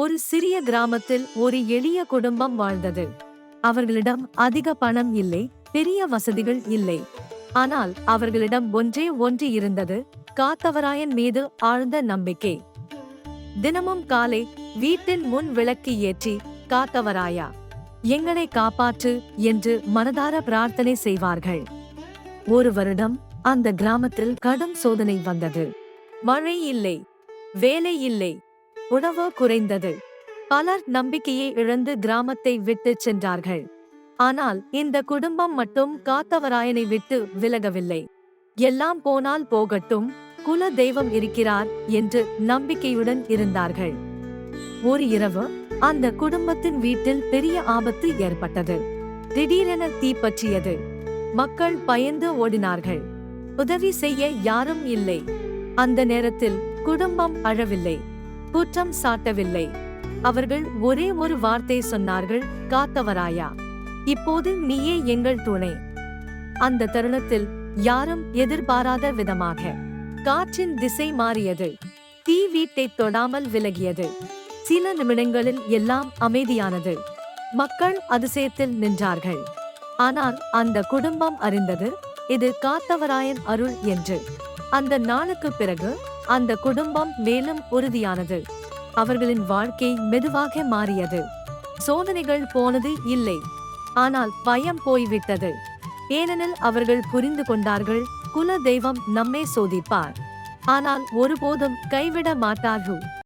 ஒரு சிறிய கிராமத்தில் ஒரு எளிய குடும்பம் வாழ்ந்தது. அவர்களிடம் அதிக பணம் இல்லை பெரிய வசதிகள் இல்லை. ஆனால் அவர்களிடம் ஒன்றே ஒன்று இருந்தது காத்தவராயன் மீது ஆழ்ந்த நம்பிக்கை. தினமும் காலை வீட்டின் முன் விளக்கு ஏற்றி காத்தவராயா எங்களை காப்பாற்று என்று மனதார பிரார்த்தனை செய்வார்கள். ஒரு வருடம் அந்த கிராமத்தில் கடும் சோதனை வந்தது. மழை இல்லை வேலை இல்லை உணவு குறைந்தது. பலர் நம்பிக்கையை இழந்து கிராமத்தை விட்டு சென்றார்கள். ஆனால் இந்த குடும்பம் மட்டும் காத்தவராயனை விட்டு விலகவில்லை. எல்லாம் போனால் போகட்டும் குல தெய்வம் இருக்கிறார் என்று நம்பிக்கையுடன் இருந்தார்கள். ஒரு இரவு அந்த குடும்பத்தின் வீட்டில் பெரிய ஆபத்து ஏற்பட்டது. திடீரென தீப்பற்றியது மக்கள் பயந்து ஓடினார்கள். உதவி செய்ய யாரும் இல்லை. அந்த நேரத்தில் குடும்பம் அழவில்லை. குற்றம் சாட்டவில்லை. அவர்கள் ஒரே ஒரு வார்த்தை சொன்னார்கள் காத்தவராயா இப்போது நீயே எங்கள் துணை. அந்த தருணத்தில் யாரும் எதிர்பாராத விதமாக காற்றின் திசை மாறியது. தீ வீட்டை தொடாமல் விலகியது. சில நிமிடங்களில் எல்லாம் அமைதியானது. மக்கள் அதிசயத்தில் நின்றார்கள். ஆனால் அந்த குடும்பம் அறிந்தது இது காத்தவராயன் அருள் என்று. அந்த நாளுக்கு பிறகு அந்த குடும்பம் மேலும் உறுதியானது. அவர்களின் வாழ்க்கை மெதுவாக மாறியது. சோதனைகள் போனது இல்லை. ஆனால் பயம் போய்விட்டது. ஏனெனில் அவர்கள் புரிந்து கொண்டார்கள் குல தெய்வம் நம்மை சோதிப்பார். ஆனால் ஒருபோதும் கைவிட மாட்டார்கள்.